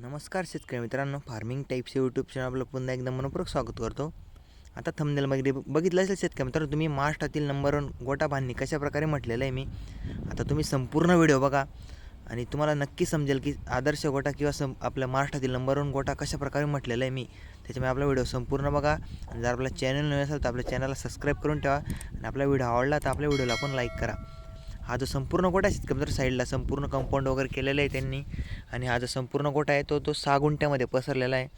नमस्कार शेतकरी मित्रांनो फार्मिंग टाईप्स यूट्यूब चॅनल आपलं पुन्हा एकदा मनपूर्वक स्वागत करतो. आता थंबनेलमध्ये बघितलं असेल शेतकरी मित्रांनो तुम्ही महाराष्ट्रातील नंबर वन गोटा बांधणी कशा प्रकारे म्हटलेलं आहे मी. आता तुम्ही संपूर्ण व्हिडिओ बघा आणि तुम्हाला नक्की समजेल की आदर्श गोटा किंवा सं आपल्या महाराष्ट्रातील नंबर वन गोटा कशा प्रकारे आहे मी. त्याच्यामुळे आपला व्हिडिओ संपूर्ण बघा आणि जर आपला चॅनल नवीन असेल तर आपल्या चॅनलला सबस्क्राईब करून ठेवा आणि आपला व्हिडिओ आवडला तर आपल्या व्हिडिओला पण लाईक करा. हा जो संपूर्ण गोटा आहे शेतकरी साईडला संपूर्ण कंपाऊंड वगैरे केलेलं आहे त्यांनी. आणि हा जो संपूर्ण गोटा आहे तो तो सहा गुंठ्यामध्ये पसरलेला आहे.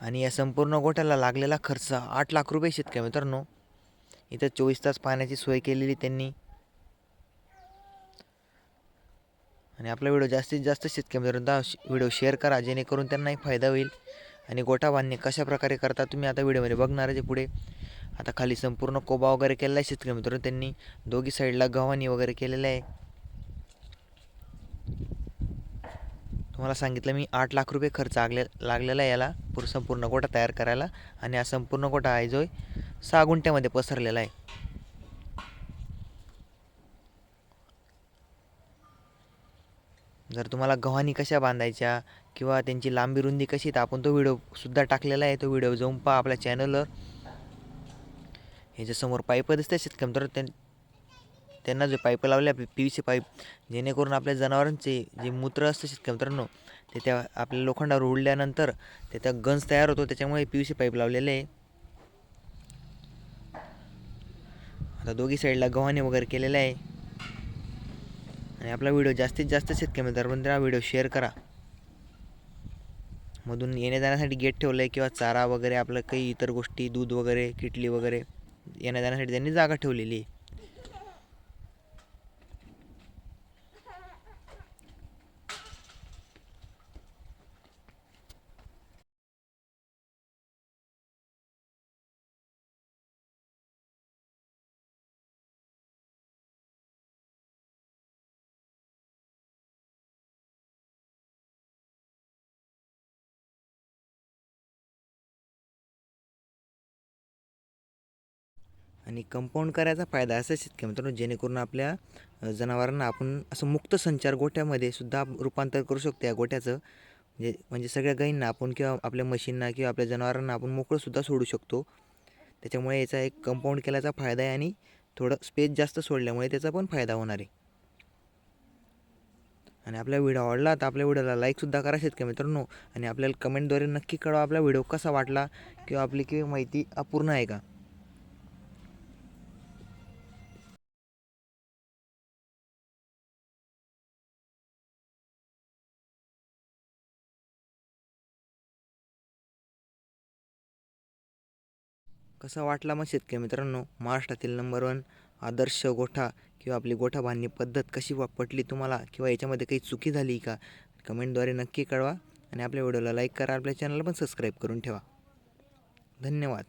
आणि या संपूर्ण गोट्याला लागलेला खर्च आठ लाख रुपये शेतकरी मित्रांनो. इथं चोवीस तास पाण्याची सोय केलेली त्यांनी. आणि आपला व्हिडिओ जास्तीत जास्त शेतकरी मित्रांनो व्हिडिओ शेअर करा जेणेकरून त्यांनाही फायदा होईल. आणि गोटा बांधणी कशा प्रकारे करता तुम्ही आता व्हिडिओमध्ये बघणार आहे पुढे. आता खाली संपूर्ण कोबा वगैरे केलेला आहे शेतकरी मित्रांनो. त्यांनी दोघी साईडला गव्हाणी वगैरे केलेलं आहे. तुम्हाला सांगितलं मी आठ लाख रुपये खर्च लागले लागलेला आहे याला. पूर संपूर्ण गोटा तयार करायला. आणि हा संपूर्ण गोटा आहे जो सहा गुंठ्यामध्ये पसरलेला आहे. जर तुम्हाला गव्हाणी कशा बांधायच्या किंवा त्यांची लांबी रुंदी कशी तर आपण तो व्हिडिओसुद्धा टाकलेला आहे. तो व्हिडिओ जाऊन पहा आपल्या चॅनलवर ह्याच्यासमोर समोर पाईप दिसतात शेतकरी त्यां त्यांना जे पाईप लावले पी व्ही सी पाईप जेणेकरून आपल्या जनावरांचे जे मूत्र असतं शेतकरी मित्रांनो ते त्या आपल्या लोखंडावर उडल्यानंतर ते त्या गंज तयार होतो त्याच्यामुळे पी व्ही सी पाईप लावलेले आहे. आता दोघी साईडला गव्हाणे वगैरे केलेलं आहे. आणि आपला व्हिडिओ जास्तीत जास्त शेतकरी मित्रांपर्यंत हा व्हिडिओ शेअर करा. मधून येण्या जाण्यासाठी गेट ठेवलं आहे किंवा चारा वगैरे आपलं काही इतर गोष्टी दूध वगैरे किटली वगैरे. येण्या जाण्यासाठी त्यांनी जागा ठेवलेली आहे. आणि कंपाऊंड करायचा फायदा असा शेतकरी मित्रांनो जेणेकरून आपल्या जनावरांना आपण असं मुक्त संचार गोठ्यामध्ये सुद्धा रूपांतर करू शकतो या गोठ्याचं. म्हणजे म्हणजे सगळ्या गायींना आपण किंवा आपल्या म्हशींना किंवा आपल्या जनावरांना आपण मोकळंसुद्धा सोडू शकतो. त्याच्यामुळे याचा एक कंपाऊंड केल्याचा फायदा आहे आणि थोडं स्पेस जास्त सोडल्यामुळे त्याचा पण फायदा होणार आहे. आणि आपला व्हिडिओ आवडला तर आपल्या व्हिडिओला लाईकसुद्धा करा शेतकरी मित्रांनो. आणि आपल्याला कमेंटद्वारे नक्की कळवा आपला व्हिडिओ कसा वाटला किंवा आपली की माहिती अपूर्ण आहे का. कसा वाटला मग शेतकरी मित्रांनो? महाराष्ट्रातील नंबर वन आदर्श गोठा किंवा आपली गोठा बांधणी पद्धत कशी वा पटली तुम्हाला? किंवा याच्यामध्ये काही चुकी झाली का? कमेंटद्वारे नक्की कळवा आणि आपल्या व्हिडिओला लाईक करा आपल्या चॅनलला पण सबस्क्राईब करून ठेवा. धन्यवाद.